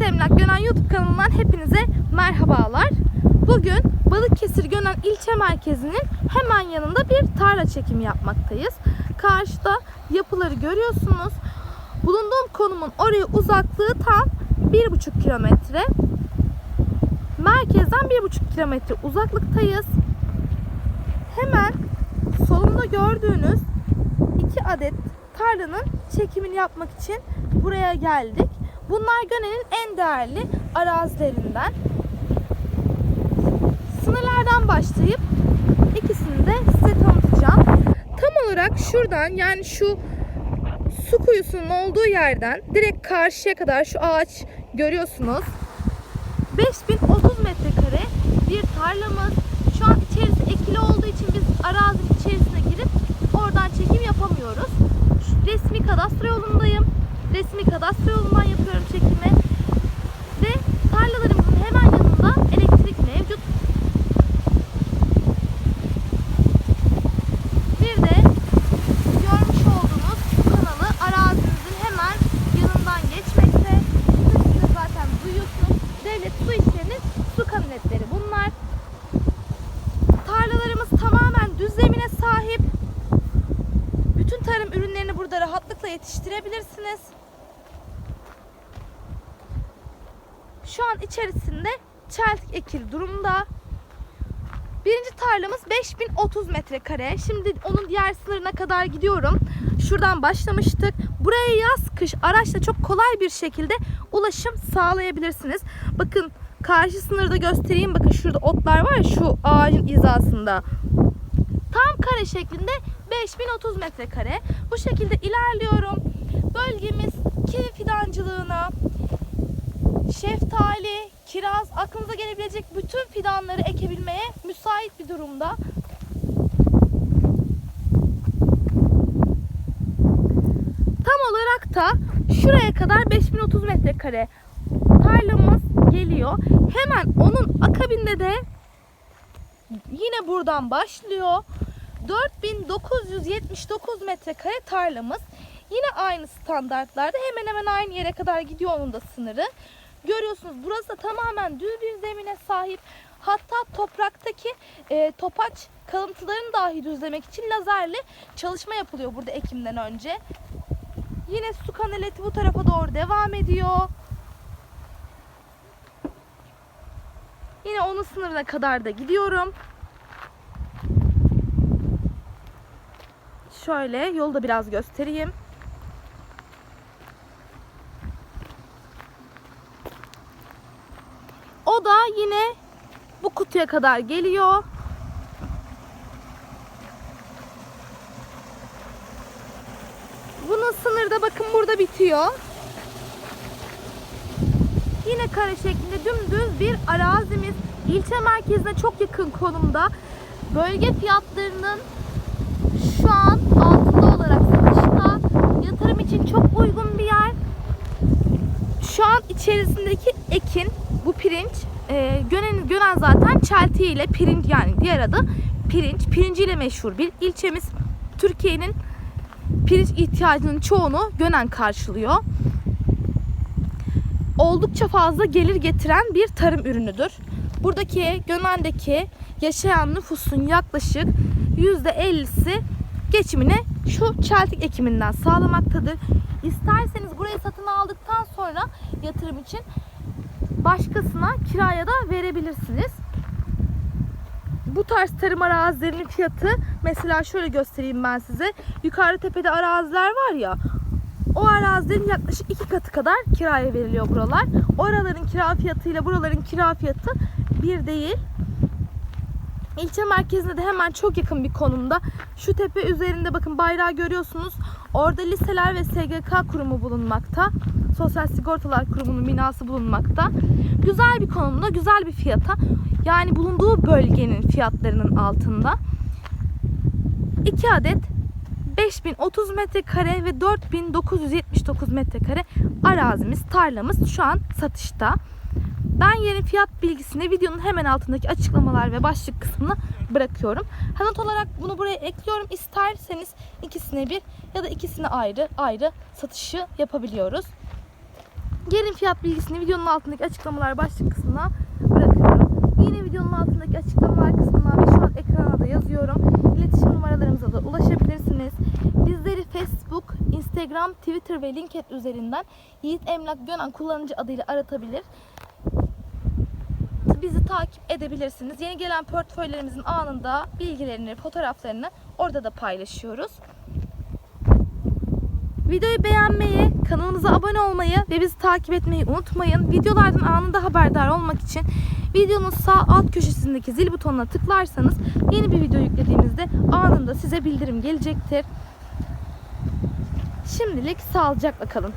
Basit Emlak Gönen YouTube kanalından hepinize merhabalar. Bugün Balıkesir Gönen ilçe merkezinin hemen yanında bir tarla çekimi yapmaktayız. Karşıda yapıları görüyorsunuz. Bulunduğum konumun oraya uzaklığı tam 1,5 kilometre. Merkezden 1,5 kilometre uzaklıktayız. Hemen solumda gördüğünüz iki adet tarlanın çekimini yapmak için buraya geldik. Bunlar Gönen'in en değerli arazilerinden. Sınırlardan başlayıp ikisini de size tanıtacağım. Tam olarak şuradan yani şu su kuyusunun olduğu yerden direkt karşıya kadar şu ağaç görüyorsunuz. 5030 metrekare bir tarlamız. Şu an içerisi ekili olduğu için biz arazinin içerisine girip oradan çekim yapamıyoruz. Şu resmi kadastro yolundayım. Resmi kadastro yolundan yapıyorum çekimi. Ve tarlalarımızın hemen yanında elektrik mevcut. Bir de görmüş olduğunuz kanalı arazimizin hemen yanından geçmekte. Sesini zaten duyuyorsunuz. Devlet su işlerinin su kabinetleri bunlar. Tarlalarımız tamamen düz zemine sahip. Bütün tarım ürünlerini burada rahatlıkla yetiştirebilirsiniz. Şu an içerisinde çeltik ekili durumda. Birinci tarlamız 5030 metrekare. Şimdi onun diğer sınırına kadar gidiyorum. Şuradan başlamıştık. Buraya yaz kış araçla çok kolay bir şekilde ulaşım sağlayabilirsiniz. Bakın karşı sınırda göstereyim. Bakın şurada otlar var şu ağacın hizasında. Tam kare şeklinde 5030 metrekare. Bu şekilde ilerliyorum. Bölgemiz kivi fidancılığına, şeftali, kiraz, aklınıza gelebilecek bütün fidanları ekebilmeye müsait bir durumda. Tam olarak da şuraya kadar 5030 metrekare tarlamız geliyor. Hemen onun akabinde de yine buradan başlıyor. 4979 metrekare tarlamız. Yine aynı standartlarda hemen hemen aynı yere kadar gidiyor onun da sınırı. Görüyorsunuz burası da tamamen düz bir zemine sahip. Hatta topraktaki e, topaç kalıntılarını dahi düzlemek için lazerle çalışma yapılıyor burada ekimden önce. Yine su kanaleti bu tarafa doğru devam ediyor. Yine onun sınırına kadar da gidiyorum. Şöyle yolu da biraz göstereyim. O da yine bu kutuya kadar geliyor. Bunun sınırda bakın burada bitiyor. Yine kare şeklinde dümdüz bir arazimiz. İlçe merkezine çok yakın konumda. Bölge fiyatlarının şu an altında olarak satışta. Yatırım için çok uygun bir yer. Şu an içerisindeki e, Gönen, Gönen zaten çelti ile pirinç yani diğer adı pirinç. Pirinciyle meşhur bir ilçemiz. Türkiye'nin pirinç ihtiyacının çoğunu Gönen karşılıyor. Oldukça fazla gelir getiren bir tarım ürünüdür. Buradaki Gönen'deki yaşayan nüfusun yaklaşık %50'si geçimini şu çeltik ekiminden sağlamaktadır. İsterseniz burayı satın aldıktan sonra yatırım için başkasına kiraya da verebilirsiniz. Bu tarz tarım arazilerinin fiyatı mesela şöyle göstereyim ben size. Yukarı tepede araziler var ya o arazilerin yaklaşık iki katı kadar kiraya veriliyor buralar. Oraların kira fiyatıyla buraların kira fiyatı bir değil. İlçe merkezine de hemen çok yakın bir konumda. Şu tepe üzerinde bakın bayrağı görüyorsunuz. Orada liseler ve SGK kurumu bulunmakta. Sosyal Sigortalar Kurumu'nun binası bulunmakta. Güzel bir konumda, güzel bir fiyata. Yani bulunduğu bölgenin fiyatlarının altında. 2 adet 5030 metrekare ve 4979 metrekare arazimiz, tarlamız şu an satışta. Ben yerin fiyat bilgisini videonun hemen altındaki açıklamalar ve başlık kısmına bırakıyorum. Ha, olarak bunu buraya ekliyorum. İsterseniz ikisine bir ya da ikisine ayrı ayrı satışı yapabiliyoruz. Gelin fiyat bilgisini videonun altındaki açıklamalar başlık kısmına bırakıyorum. Yine videonun altındaki açıklamalar kısmına ve şu an ekrana da yazıyorum. İletişim numaralarımıza da ulaşabilirsiniz. Bizleri Facebook, Instagram, Twitter ve LinkedIn üzerinden Yiğit Emlak Gönen kullanıcı adıyla aratabilir. Bizi takip edebilirsiniz. Yeni gelen portföylerimizin anında bilgilerini, fotoğraflarını orada da paylaşıyoruz. Videoyu beğenmeyi, kanalımıza abone olmayı ve bizi takip etmeyi unutmayın. Videolardan anında haberdar olmak için videonun sağ alt köşesindeki zil butonuna tıklarsanız yeni bir video yüklediğimizde anında size bildirim gelecektir. Şimdilik sağlıcakla kalın.